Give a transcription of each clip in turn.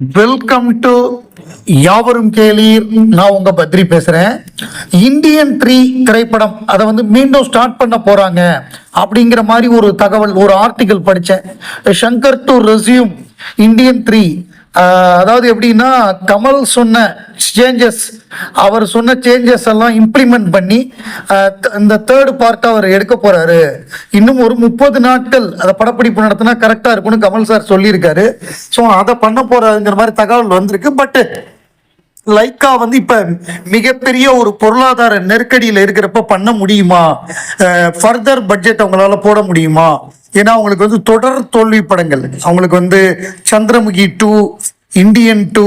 Welcome to யாவரும் கேளீர். நான் உங்க பத்ரி பேசுறேன். இந்தியன் த்ரீ திரைப்படம் அதை வந்து மீண்டும் ஸ்டார்ட் பண்ண போறாங்க. அப்படிங்கிற மாதிரி ஒரு தகவல் ஒரு ஆர்டிகல் படித்தேன் Shankar to resume Indian three அதாவது எப்படின்னா கமல் சொன்ன சேஞ்சஸ் அவர் சொன்ன சேஞ்சஸ் எல்லாம் இம்ப்ளிமெண்ட் பண்ணி இந்த தேர்ட் பார்ட் அவர் எடுக்க போறாரு. இன்னும் ஒரு முப்பது நாட்கள் அதை படப்பிடிப்பு நடத்தினா கரெக்டா இருக்கும்னு கமல் சார் சொல்லியிருக்காரு. ஸோ அதை பண்ண போறாருங்கிற மாதிரி தகவல் வந்திருக்கு. பட் லைக்கா வந்து இப்ப மிகப்பெரிய ஒரு பொருளாதார நெருக்கடியில இருக்கிறப்ப பண்ண முடியுமா? ஃபர்தர் பட்ஜெட் அவங்களால போட முடியுமா? ஏன்னா அவங்களுக்கு வந்து தொடர் தோல்வி படங்கள் அவங்களுக்கு வந்து சந்திரமுகி டூ இந்தியன் டூ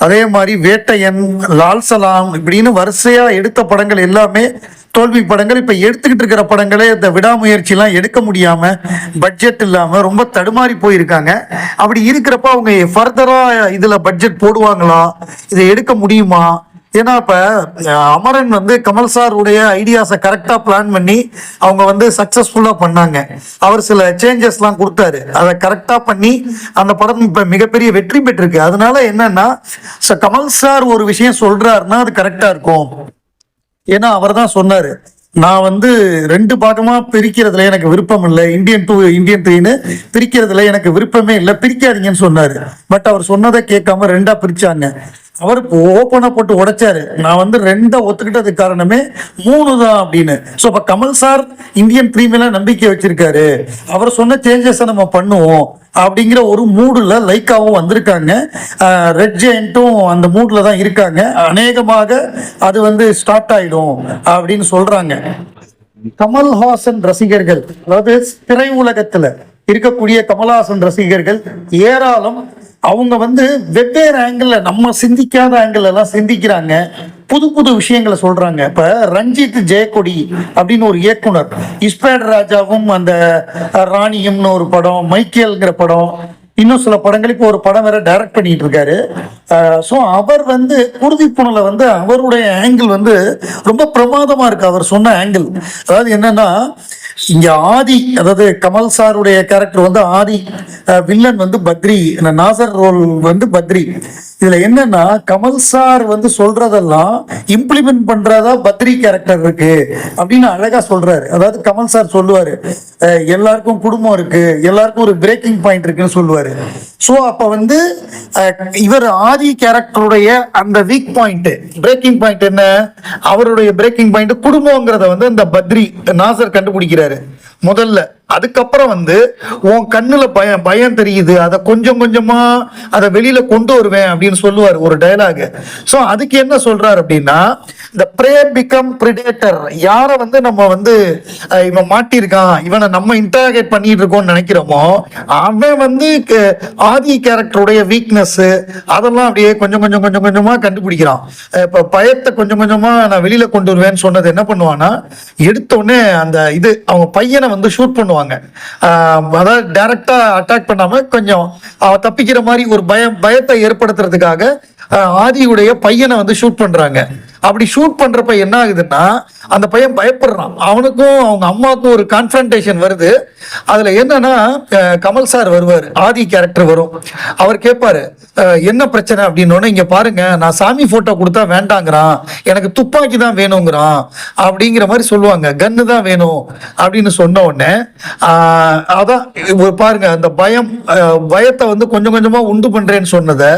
அதே மாதிரி வேட்டையன் லால்சலாம் இப்படின்னு வரிசையா எடுத்த படங்கள் எல்லாமே தோல்வி படங்கள் இப்ப எடுத்துக்கிட்டு இருக்கிற படங்களே இந்த விடாமுயற்சி எல்லாம் எடுக்க முடியாம பட்ஜெட் இல்லாம ரொம்ப தடுமாறி போயிருக்காங்க. அப்படி இருக்கிறப்ப அவங்க ஃபர்தரா இதுல பட்ஜெட் போடுவாங்களா? இதை எடுக்க முடியுமா? ஏன்னா இப்ப அமரன் வந்து கமல் சார் உடைய ஐடியாஸை கரெக்டா பிளான் பண்ணி அவங்க வந்து சக்சஸ்ஃபுல்லா பண்ணாங்க. அவர் சில சேஞ்சஸ் எல்லாம் கொடுத்தாரு. அதை கரெக்டா பண்ணி அந்த படம் இப்ப மிகப்பெரிய வெற்றி பெற்றிருக்கு. அதனால என்னன்னா ச- கமல் சார் ஒரு விஷயம் சொல்றாருன்னா அது கரெக்டா இருக்கும். ஏன்னா அவர் தான் சொன்னாரு. நான் வந்து ரெண்டு பாகமா பிரிக்கிறதுல எனக்கு விருப்பம் இல்லை. இந்தியன் டூ இந்தியன் த்ரீன்னு பிரிக்கிறதுல எனக்கு விருப்பமே இல்லை. பிரிக்காதீங்கன்னு சொன்னாரு. பட் அவர் சொன்னதை கேட்காம ரெண்டா பிரிச்சாங்க. அவர் ஓப்பனா போட்டு உடைச்சாரு. நான் வந்து ரெண்டா ஒத்துக்கிட்டதுக்கு காரணமே மூணு தான் அப்படின்னு. ஸோ இப்போ கமல் சார் இந்தியன் ப்ரீமியெல்லாம் நம்பிக்கை வச்சிருக்காரு. அவர் சொன்ன சேஞ்சஸை நம்ம பண்ணுவோம் அப்படிங்கிற ஒரு மூடுல லைக்காவும் வந்திருக்காங்க. ரெட் ஜெயண்ட்டும் அந்த மூடில் தான் இருக்காங்க. அநேகமாக அது வந்து ஸ்டார்ட் ஆயிடும் அப்படின்னு சொல்றாங்க. கமல்ஹாசன் ரசிகர்கள் அதாவது திரையுலகத்துல இருக்கக்கூடிய கமல்ஹாசன் ரசிகர்கள் ஏராளம் அவங்க வந்து வெவ்வேறு ஆங்கிள் நம்ம சிந்திக்காத ஆங்கிள் எல்லாம் சிந்திக்கிறாங்க. புது புது விஷயங்களை சொல்றாங்க. இப்ப ரஞ்சித் ஜெயக்கொடி அப்படின்னு ஒரு இயக்குனர் இஸ்பேட் ராஜாவும் அந்த ராணியும்னு ஒரு படம் மைக்கேல்ங்கிற படம் இன்னும் சில படங்கள் இப்போ ஒரு படம் வேற டைரக்ட் பண்ணிட்டு இருக்காரு. ஸோ அவர் வந்து குருதிப்புணல வந்து அவருடைய ஆங்கிள் வந்து ரொம்ப பிரமாதமா இருக்கு. அவர் சொன்ன ஆங்கிள் அதாவது என்னன்னா இங்க ஆதி அதாவது கமல் சாருடைய கேரக்டர் வந்து ஆதி வில்லன் வந்து பத்ரி நாசர் ரோல் வந்து பத்ரி. இதுல என்னன்னா கமல் சார் வந்து சொல்றதெல்லாம் இம்ப்ளிமெண்ட் பண்றதா பத்ரி கேரக்டர் இருக்கு அப்படின்னு அழகா சொல்றாரு. அதாவது கமல் சார் சொல்லுவாரு அஹ் எல்லாருக்கும் குடும்பம் இருக்கு எல்லாருக்கும் ஒரு பிரேக்கிங் பாயிண்ட் இருக்குன்னு சொல்லுவாரு. சோ அப்ப வந்து அஹ், இவர் ஆதி கேரக்டருடைய அந்த வீக் பாயிண்ட் பிரேக்கிங் பாயிண்ட் என்ன? அவருடைய பிரேக்கிங் பாயிண்ட் குடும்பங்கிறத வந்து இந்த பத்ரி நாசர் கண்டுபிடிக்கிறார். முதல்ல அதுக்கப்புறம் வந்து உன் கண்ணுல பயம் பயம் தெரியுது அதை கொஞ்சம் கொஞ்சமா அதை வெளியில கொண்டு வருவேன் அப்படின்னு சொல்லுவார் ஒரு டயலாக் ஸோ அதுக்கு என்ன சொல்றாரு அப்படின்னா இந்த ப்ரே பிகம் பிரிடேட்டர் யாரை வந்து நம்ம வந்து இவன் மாட்டியிருக்கான் இவனை நம்ம இன்டராகேட் பண்ணிட்டு இருக்கோம்னு நினைக்கிறோமோ அவன் வந்து க- ஆதி கேரக்டருடைய வீக்னஸ் அதெல்லாம் அப்படியே கொஞ்சம் கொஞ்சம் கொஞ்சம் கொஞ்சமா கண்டுபிடிக்கிறான். இப்போ பயத்தை கொஞ்சம் கொஞ்சமா நான் வெளியில கொண்டு வருவேன்னு சொன்னது என்ன பண்ணுவான்னா எடுத்தோடனே அந்த இது அவங்க பையனை வந்து ஷூட் பண்ணுவாங்க. ஆஹ் அதாவது டைரக்டா அட்டாக் பண்ணாம கொஞ்சம் தப்பிக்கிற மாதிரி ஒரு பயம் பயத்தை ஏற்படுத்துறதுக்காக ஆதியுடைய பையனை வந்து ஷூட் பண்றாங்க. அப்படி ஷூட் பண்றப்ப என்ன ஆகுதுன்னா அந்த பையன் பயப்படுறான். அவனுக்கும் அவங்க அம்மாவுக்கும் ஒரு கான்ஃபரன்டேஷன் வருது. அதுல என்னன்னா கமல் சார் வருவார். ஆதி கேரக்டர் வரும். அவர் கேட்பாரு என்ன பிரச்சனை? அப்படின்னு இங்க பாருங்க நான் சாமி போட்டோ கொடுத்தா வேண்டாங்கிறான். எனக்கு துப்பாக்கி தான் வேணுங்கிறான். அப்படிங்கிற மாதிரி சொல்லுவாங்க. கன்னு தான் வேணும். அப்படின்னு சொன்ன உடனே அதான் பாருங்க அந்த பயம் பயத்தை வந்து கொஞ்சம் கொஞ்சமா உண்டு பண்றேன்னு சொன்னதை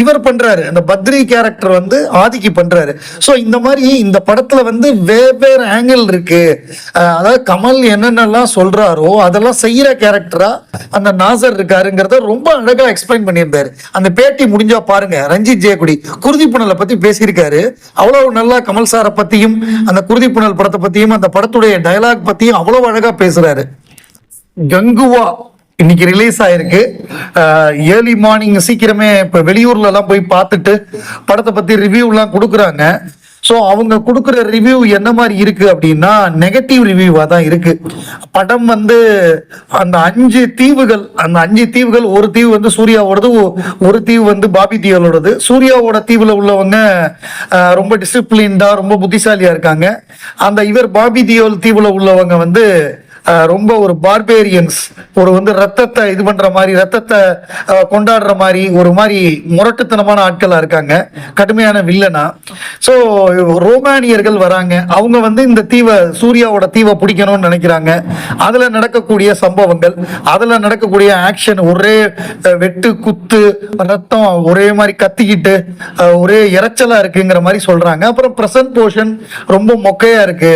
இவர் பண்றாரு. அந்த பத்ரி கேரக்டர் வந்து ஆதிக்கு பண்றாரு. ஸோ இந்த மாதிரி இந்த படத்தில் வந்து வெவ்வேறு ஆங்கிள் இருக்கு. அதாவது கமல் என்னென்னலாம் சொல்றாரோ அதெல்லாம் செய்யற கேரக்டரா அந்த நாசர் இருக்காருங்கிறத ரொம்ப அழகா எக்ஸ்பிளைன் பண்ணியிருந்தாரு. அந்த பேட்டி முடிஞ்சா பாருங்க. ரஞ்சித் ஜெயக்குடி குருதி புனலை பத்தி பேசியிருக்காரு. அவ்வளவு நல்லா கமல் சாரை பத்தியும் அந்த குருதி புனல் படத்தை பத்தியும் அந்த படத்துடைய டயலாக் பத்தியும் அவ்வளவு அழகா பேசுறாரு. கங்குவா இன்னைக்கு ரிலீஸ் ஆயிருக்கு. ஏர்லி மார்னிங் சீக்கிரமே இப்போ வெளியூர்ல எல்லாம் போய் பார்த்துட்டு படத்தை பத்தி ரிவ்யூலாம் கொடுக்குறாங்க. ஸோ அவங்க கொடுக்குற ரிவ்யூ என்ன மாதிரி இருக்கு அப்படின்னா நெகட்டிவ் ரிவ்யூவாக தான் இருக்கு. படம் வந்து அந்த அஞ்சு தீவுகள் அந்த அஞ்சு தீவுகள் ஒரு தீவு வந்து சூர்யாவோடது ஒரு தீவு வந்து பாபி தியோலோடது. சூர்யாவோட தீவில் உள்ளவங்க ரொம்ப டிசிப்ளின்டா ரொம்ப புத்திசாலியா இருக்காங்க. அந்த இவர் பாபி தீவல் தீவில் உள்ளவங்க வந்து ரொம்ப ஒரு பார்பேரியன்ஸ் ஒரு வந்து ரத்தத்தை இது பண்ற மாதிரி ரத்தத்தை கொண்டாடுற மாதிரி ஒரு மாதிரி முரட்டுத்தனமான ஆட்களா இருக்காங்க. கடுமையான வில்லனா ஸோ ரோமானியர்கள் வராங்க. அவங்க வந்து இந்த தீவை சூர்யாவோட தீவை பிடிக்கணும்னு நினைக்கிறாங்க. அதுல நடக்கக்கூடிய சம்பவங்கள் அதுல நடக்கக்கூடிய ஆக்ஷன் ஒரே வெட்டு குத்து ரத்தம் ஒரே மாதிரி கத்திக்கிட்டு ஒரே இறைச்சலா இருக்குங்கிற மாதிரி சொல்றாங்க. அப்புறம் பிரசன்ட் போர்ஷன் ரொம்ப மொக்கையா இருக்கு.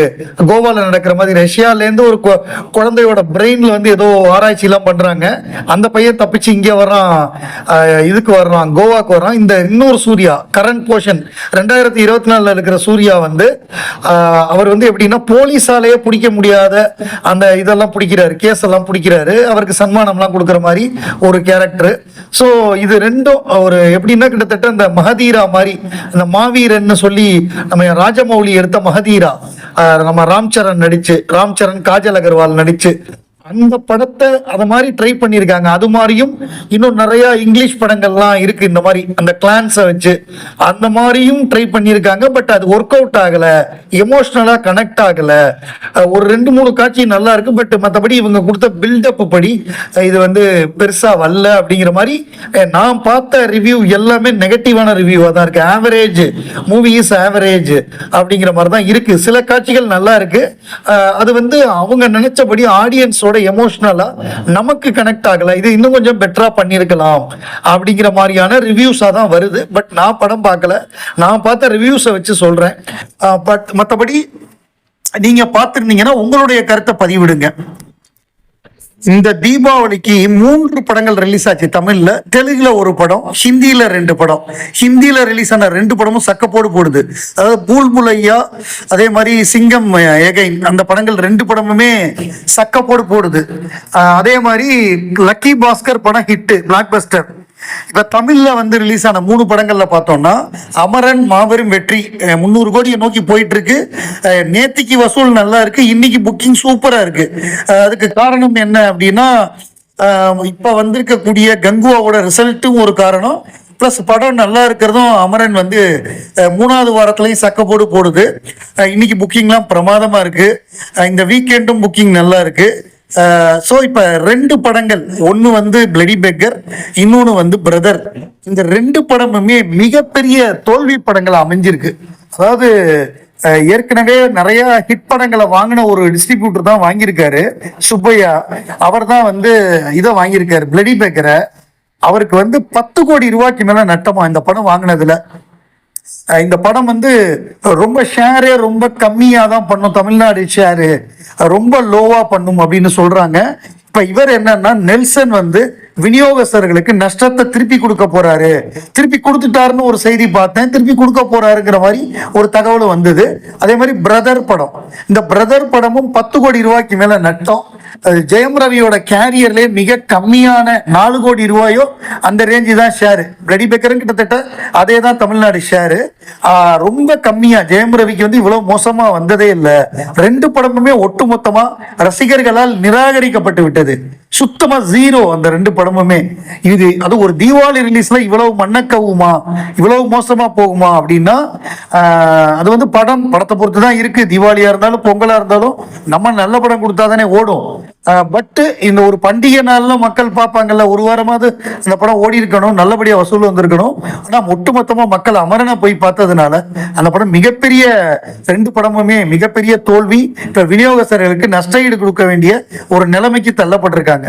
கோவால நடக்கிற மாதிரி ரஷ்யால இருந்து ஒரு குழந்தையோட பிரெயின்ல வந்து ஏதோ ஆராய்ச்சி எல்லாம் பண்றாங்க. அந்த பையன் தப்பிச்சு இங்க வர்றான் இதுக்கு வர்றான் கோவாக்கு வர்றான். இந்த இன்னொரு சூர்யா கரண்ட் போர்ஷன் ரெண்டாயிரத்தி இருபத்தி நாலுல இருக்கிற சூர்யா வந்து அவர் வந்து எப்படின்னா போலீஸாலேயே பிடிக்க முடியாத அந்த இதெல்லாம் பிடிக்கிறாரு கேஸ் எல்லாம் பிடிக்கிறாரு. அவருக்கு சன்மானம்லாம் கொடுக்குற மாதிரி ஒரு கேரக்டர் ஸோ இது ரெண்டும் ஒரு எப்படின்னா கிட்டத்தட்ட இந்த மகதீரா மாதிரி இந்த மாவீரன்னு சொல்லி நம்ம ராஜமௌலி எடுத்த மகதீரா நம்ம ராம்சரண் நடிச்சு ராம்சரண் காஜல் அகர்வால் நடிச்சு அந்த படத்தை அதை மாதிரி ட்ரை பண்ணியிருக்காங்க. அது மாதிரியும் இன்னும் நிறைய இங்கிலீஷ் படங்கள்லாம் இருக்கு. இந்த மாதிரி அந்த கிளான்ஸை வச்சு அந்த மாதிரியும் ட்ரை பண்ணியிருக்காங்க. பட் அது ஒர்க் அவுட் ஆகல. எமோஷ்னலாக கனெக்ட் ஆகல. ஒரு ரெண்டு மூணு காட்சி நல்லா இருக்கு. பட் மற்றபடி இவங்க கொடுத்த பில்டப் படி இது வந்து பெருசாக வரல அப்படிங்கிற மாதிரி நான் பார்த்த ரிவ்யூ எல்லாமே நெகட்டிவான ரிவ்யூவாக தான் இருக்கு. ஆவரேஜ் மூவி இஸ் ஆவரேஜ் அப்படிங்கிற மாதிரி தான் இருக்கு. சில காட்சிகள் நல்லா இருக்கு. அது வந்து அவங்க நினைச்சபடி ஆடியன்ஸோட எமோஷனலா நமக்கு கனெக்ட் ஆகல. இது இன்னும் கொஞ்சம் பெட்டரா பண்ணியிருக்கலாம் அப்படிங்கிற மாதிரியான ரிவ்யூஸாக தான் வருது. பட் நான் படம் பார்க்கல. நான் பார்த்த ரிவ்யூஸை வச்சு சொல்றேன். பட் மற்றபடி நீங்க பார்த்துருந்தீங்கன்னா உங்களுடைய கருத்தை பதிவிடுங்க. இந்த தீபாவளிக்கு மூன்று படங்கள் ரிலீஸ் ஆச்சு. தமிழ்ல தெலுங்குல ஒரு படம் ஹிந்தியில ரெண்டு படம். ஹிந்தியில ரிலீஸ் ஆன ரெண்டு படமும் சக்கப்போடு போடுது. அதாவது பூல் புலையா அதே மாதிரி சிங்கம் எகைன் அந்த படங்கள் ரெண்டு படமுமே சக்கப்போடு போடுது. அதே மாதிரி லக்கி பாஸ்கர் படம் ஹிட் பிளாக் பஸ்டர் இப்போ தமிழில் வந்து ரிலீஸ் ஆன மூணு படங்களில் பார்த்தோம்னா அமரன் மாபெரும் வெற்றி முந்நூறு கோடியை நோக்கி போயிட்டு இருக்கு நேத்திக்கு வசூல் நல்லா இருக்கு இன்னைக்கு புக்கிங் சூப்பராக இருக்கு. அதுக்கு காரணம் என்ன அப்படின்னா இப்போ வந்திருக்கக்கூடிய கங்குவாவோட ரிசல்ட்டும் ஒரு காரணம். ப்ளஸ் படம் நல்லா இருக்கிறதும் அமரன் வந்து மூணாவது வாரத்துலையும் சக்கப்போடு போடுது. இன்னைக்கு புக்கிங்லாம் பிரமாதமாக இருக்கு. இந்த வீக்கெண்டும் புக்கிங் நல்லா இருக்குது ஸோ இப்போ ரெண்டு படங்கள். ஒன்று வந்து பிளடி பெக்கர் இன்னொன்று வந்து பிரதர் இந்த ரெண்டு படமுமே மிகப்பெரிய தோல்வி படங்கள் அமைஞ்சிருக்கு. அதாவது ஏற்கனவே நிறைய ஹிட் படங்களை வாங்கின ஒரு டிஸ்ட்ரிபியூட்டர் தான் வாங்கியிருக்காரு சுப்பையா. அவர் தான் வந்து இதை வாங்கியிருக்காரு பிளடி பேக்கரை அவருக்கு வந்து பத்து கோடி ரூபாய்க்கு மேல நட்டமா இந்த படம் வாங்கினதுல. இந்த படம் வந்து ரொம்ப ஷேரே ரொம்ப கம்மியா தான் பண்ணும். தமிழ்நாடு ஷேரு ரொம்ப லோவாக பண்ணும் அப்படின்னு சொல்றாங்க. இப்போ இவர் என்னன்னா நெல்சன் வந்து விநியோகஸ்தர்களுக்கு நஷ்டத்தை திருப்பி கொடுக்க போறாரு. திருப்பி கொடுத்துட்டாருன்னு ஒரு செய்தி பார்த்தேன். திருப்பி கொடுக்க போறாருங்கிற மாதிரி ஒரு தகவல் வந்தது. அதே மாதிரி பிரதர் படம். இந்த பிரதர் படமும் பத்து கோடி ரூபாய்க்கு மேல நட்டம். ஜெயம் ரவியோட கேரியர்லேயே மிக கம்மியான நாலு கோடி ரூபாயோ அந்த ரேஞ்சு தான் ஷேரு ரெடி பேக்கரும் கிட்டத்தட்ட அதே தான் தமிழ்நாடு ஷேரு ரொம்ப கம்மியா. ஜெயம் ரவிக்கு வந்து இவ்வளவு மோசமா வந்ததே இல்லை. ரெண்டு படமுமே ஒட்டுமொத்தமா ரசிகர்களால் நிராகரிக்கப்பட்டு விட்டது. சுத்தமா ஜீரோ அந்த ரெண்டு படமுமே. இது அது ஒரு தீபாவளி ரிலீஸ்ல இவ்வளவு மண்ணக்கவுமா இவ்வளவு மோசமா போகுமா அப்படின்னா ஆஹ், அது வந்து படம் படத்தை பொறுத்து தான் இருக்கு. தீபாவளியா இருந்தாலும் பொங்கலா இருந்தாலும் நம்ம நல்ல படம் கொடுத்தா தானே ஓடும். பட்டு இந்த ஒரு பண்டிகை நாள்ல மக்கள் பார்ப்பாங்கல்ல ஒரு வாரமாவது இந்த படம் ஓடி இருக்கணும் நல்லபடியா வசூல் வந்திருக்கணும். ஆனா ஒட்டுமொத்தமாக மக்கள் அமரனா போய் பார்த்ததுனால அந்த படம் மிகப்பெரிய ரெண்டு படமுமே மிகப்பெரிய தோல்வி இப்ப விநியோகஸ்தர்களுக்கு நஷ்ட ஈடு கொடுக்க வேண்டிய ஒரு நிலைமைக்கு தள்ளப்பட்டிருக்காங்க.